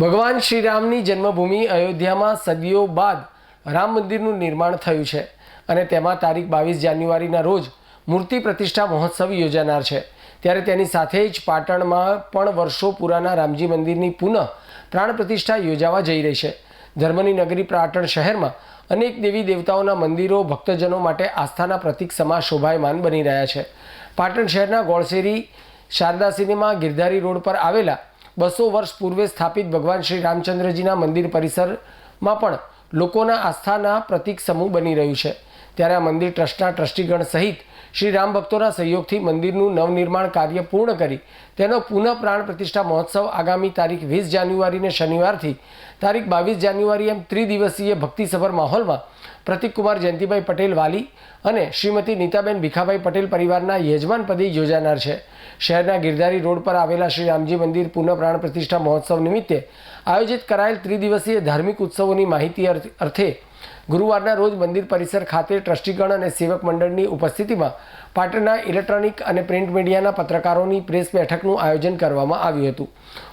ભગવાન શ્રીરામની જન્મભૂમિ અયોધ્યામાં સદીઓ બાદ રામ મંદિરનું નિર્માણ થયું છે અને તેમાં તારીખ બાવીસ જાન્યુઆરીના રોજ મૂર્તિ પ્રતિષ્ઠા મહોત્સવ યોજાનાર છે. ત્યારે તેની સાથે જ પાટણમાં પણ વર્ષો પુરાના રામજી મંદિરની પુનઃ પ્રાણ પ્રતિષ્ઠા યોજાવા જઈ રહી છે. ધર્મની નગરી પાટણ શહેરમાં અનેક દેવી દેવતાઓના મંદિરો, ભક્તજનો માટે આસ્થાના પ્રતિક સમા શોભાયમાન બની રહ્યા છે. પાટણ શહેરના ગોળશેરી શારદા સિનેમા ગિરધારી રોડ પર આવેલા બસો વર્ષ પૂર્વે સ્થાપિત ભગવાન શ્રી રામચંદ્રજીના મંદિર પરિસરમાં પણ લોકોના આસ્થાના પ્રતીક સમૂહ બની રહ્યું છે. ત્યારે આ મંદિર ટ્રસ્ટના ટ્રસ્ટીગણ સહિત શ્રી રામ ભક્તોના સહયોગથી મંદિરનું નવનિર્માણ કાર્ય પૂર્ણ કરી તેનો પુનઃ પ્રાણ પ્રતિષ્ઠા મહોત્સવ આગામી તારીખ વીસ જાન્યુઆરીને શનિવારથી. તારીખ બાવીસ જાન્યુઆરી એમ ત્રિદિવસીય ભક્તિસભર માહોલમાં પ્રતિકકુમાર જયંતિભાઈ પટેલ વાલી અને શ્રીમતી નીતાબેન ભીખાભાઈ પટેલ પરિવારના યજમાન પદે યોજાનાર છે. શહેરના ગિરધારી રોડ પર આવેલા શ્રી રામજી મંદિર પુનઃ પ્રાણ પ્રતિષ્ઠા મહોત્સવ નિમિત્તે આયોજિત કરાયેલ ત્રિદિવસીય ધાર્મિક ઉત્સવોની માહિતી અર્થ- અર્થે ગુરુવારના રોજ મંદિર પરિસર ખાતે ટ્રસ્ટીગણ અને સેવક મંડળની ઉપસ્થિતિમાં પાટણના ઇલેક્ટ્રોનિક અને પ્રિન્ટ મીડિયાના પત્રકારોની પ્રેસ બેઠકનું આયોજન કરવામાં આવ્યું હતું.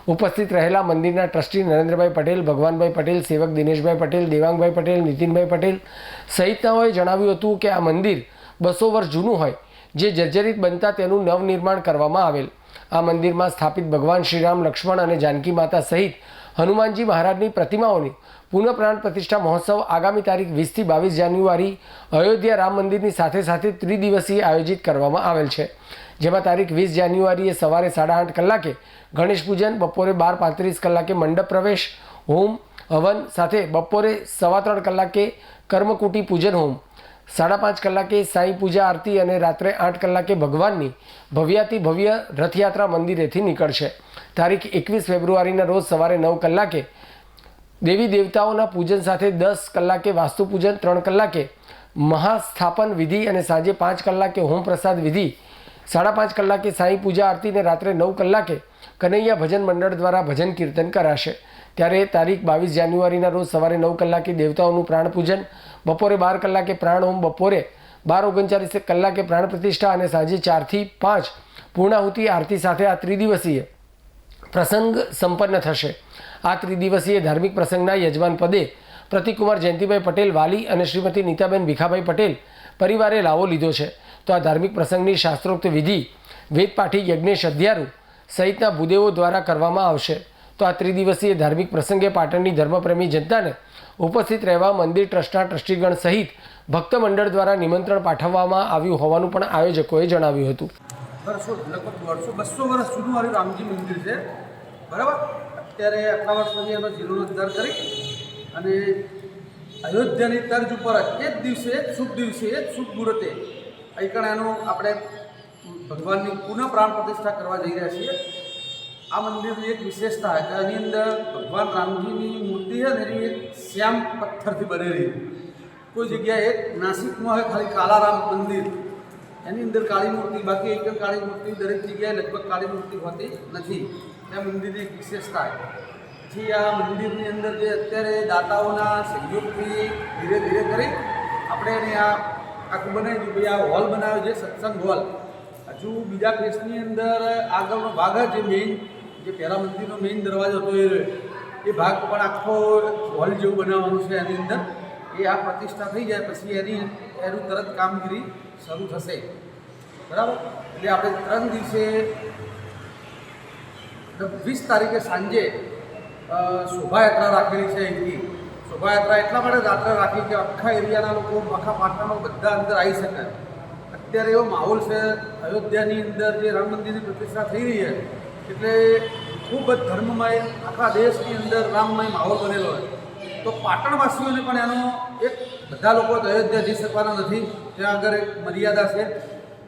ઉપસ્થિત રહેલા મંદિરના ટ્રસ્ટી નરેન્દ્રભાઈ પટેલ, ભગવાનભાઈ પટેલ, સેવક દિનેશભાઈ પટેલ, દેવાંગભાઈ પટેલ, નીતિનભાઈ પટેલ સહિતનાઓએ જણાવ્યું હતું કે આ મંદિર બસો વર્ષ જૂનું હોય, જે જર્જરિત બનતા તેનું નવનિર્માણ કરવામાં આવેલ. આ મંદિરમાં સ્થાપિત ભગવાન શ્રીરામ, લક્ષ્મણ અને જાનકી માતા સહિત હનુમાનજી મહારાજની પ્રતિમાઓની પુનઃપ્રાણ પ્રતિષ્ઠા મહોત્સવ આગામી તારીખ વીસથી બાવીસ જાન્યુઆરી અયોધ્યા રામ મંદિરની સાથે સાથે ત્રિદિવસીય આયોજિત કરવામાં આવેલ છે. જેમાં તારીખ વીસ જાન્યુઆરીએ સવારે સાડા આઠ કલાકે ગણેશ પૂજન, બપોરે બાર પાંત્રીસ કલાકે મંડપ પ્રવેશ, હોમ, હવન સાથે બપોરે સવા ત્રણ કલાકે કર્મકુટી પૂજન, હોમ સાડા પાંચ કલાકે સાંઈ પૂજા આરતી અને રાત્રે આઠ કલાકે ભગવાનની ભવ્યાતિ ભવ્ય રથયાત્રા મંદિરેથી નીકળશે. તારીખ એકવીસ ફેબ્રુઆરીના રોજ સવારે નવ કલાકે દેવી દેવતાઓના પૂજન સાથે દસ કલાકે વાસ્તુ પૂજન, ત્રણ કલાકે મહાસ્થાપન વિધિ અને સાંજે પાંચ કલાકે હોમ પ્રસાદ વિધિ, સાડા પાંચ કલાકે સાંઈ પૂજા આરતી અને રાત્રે નવ કલાકે કનૈયા ભજન મંડળ દ્વારા ભજન કીર્તન કરાશે. ત્યારે તારીખ બાવીસ જાન્યુઆરીના રોજ સવારે નવ કલાકે દેવતાઓનું પ્રાણ પૂજન, બપોરે બાર કલાકે પ્રાણ હોમ, બપોરે બાર ઓગણચાલીસ કલાકે પ્રાણ પ્રતિષ્ઠા અને સાંજે ચારથી પાંચ પૂર્ણાહુતિ આરતી સાથે આ ત્રિદિવસીય પ્રસંગ સંપન્ન થશે. આ ત્રિદિવસીય ધાર્મિક પ્રસંગના યજમાન પદે પ્રતિકુમાર જયંતિભાઈ પટેલ, વાલી અને શ્રીમતી નીતાબેન ભીખાભાઈ પટેલ પરિવારે લાવો લીધો છે. તો આ ધાર્મિક પ્રસંગની શાસ્ત્રોક્ત વિધિ વેદપાઠી યજ્ઞેશ અધ્યારુ સહિતના ભૂદેવો દ્વારા કરવામાં આવશે. તો આ ત્રિદિવસીય ધાર્મિક પ્રસંગે પાટણની ધર્મપ્રેમી જનતાને ઉપસ્થિત રહેવા મંદિર ટ્રસ્ટના ટ્રસ્ટીગણ સહિત ભક્ત મંડળ દ્વારા નિમંત્રણ પાઠવવામાં આવ્યું હોવાનું પણ આયોજકોએ જણાવ્યું હતું. વર્ષો, લગભગ દોઢસો બસો વર્ષ જૂનું મારું રામજી મંદિર છે. બરાબર? અત્યારે આટલા વર્ષ પછી એનો જીર્ણોદ્ધાર કરી અને અયોધ્યાની તર્જ ઉપર જ એ જ દિવસે શુભ દિવસે એ જ શુભ મુહૂર્તે અહીં એનું આપણે ભગવાનની પુનઃ પ્રાણ પ્રતિષ્ઠા કરવા જઈ રહ્યા છીએ. આ મંદિરની એક વિશેષતા કે એની અંદર ભગવાન રામજીની મૂર્તિ છે ને એની એક શ્યામ પથ્થરથી બનેલી કોઈ જગ્યાએ નાસિકમાં હોય ખાલી કાલારામ મંદિર, એની અંદર કાળી મૂર્તિ, બાકી એક કાળી મૂર્તિ દરેક જગ્યાએ લગભગ કાળી મૂર્તિ હોતી નથી. એ મંદિરની એક વિશેષતા પછી આ મંદિરની અંદર જે અત્યારે દાતાઓના સહયોગથી ધીરે ધીરે કરી આપણે એને આ આખું બનાવી દીધું. આ હોલ બનાવ્યો છે, સત્સંગ હોલ. હજુ બીજા ફેસની અંદર આગળનો ભાગ જ મેઇન જે પહેલા મંદિરનો મેઇન દરવાજો હતો એ ભાગ પણ આખો હોલ જેવું બનાવવાનું છે એની અંદર. એ આ પ્રતિષ્ઠા થઈ જાય પછી એની, એનું તરત કામગીરી શરૂ થશે. બરાબર? એટલે આપણે ત્રણ દિવસે વીસ તારીખે સાંજે શોભાયાત્રા રાખેલી છે અહીંથી. શોભાયાત્રા એટલા માટે રાત્રે રાખી કે આખા એરિયાના લોકો, આખા પાટણમાં બધા અંદર આવી શકે. અત્યારે એવો માહોલ છે, અયોધ્યાની અંદર જે રામ મંદિરની પ્રતિષ્ઠા થઈ રહી છે, એટલે ખૂબ જ ધર્મમય, આખા દેશની અંદર રામમય માહોલ બનેલો હોય તો પાટણવાસીઓને પણ એનો એક, બધા લોકો અયોધ્યા જઈ શકવાના નથી, ત્યાં આગળ એક મર્યાદા છે.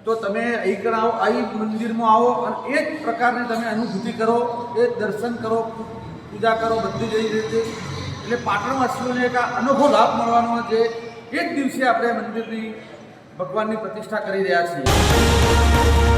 તો તમે અહીં આવો, અહીં મંદિરમાં આવો અને એ જ પ્રકારની તમે અનુભૂતિ કરો, એ દર્શન કરો, પૂજા કરો, બધી જ રીતે. એટલે પાટણવાસીઓને એક અનોખો લાભ મળવાનો છે. એક દિવસે આપણે મંદિરની ભગવાનની પ્રતિષ્ઠા કરી રહ્યા છીએ.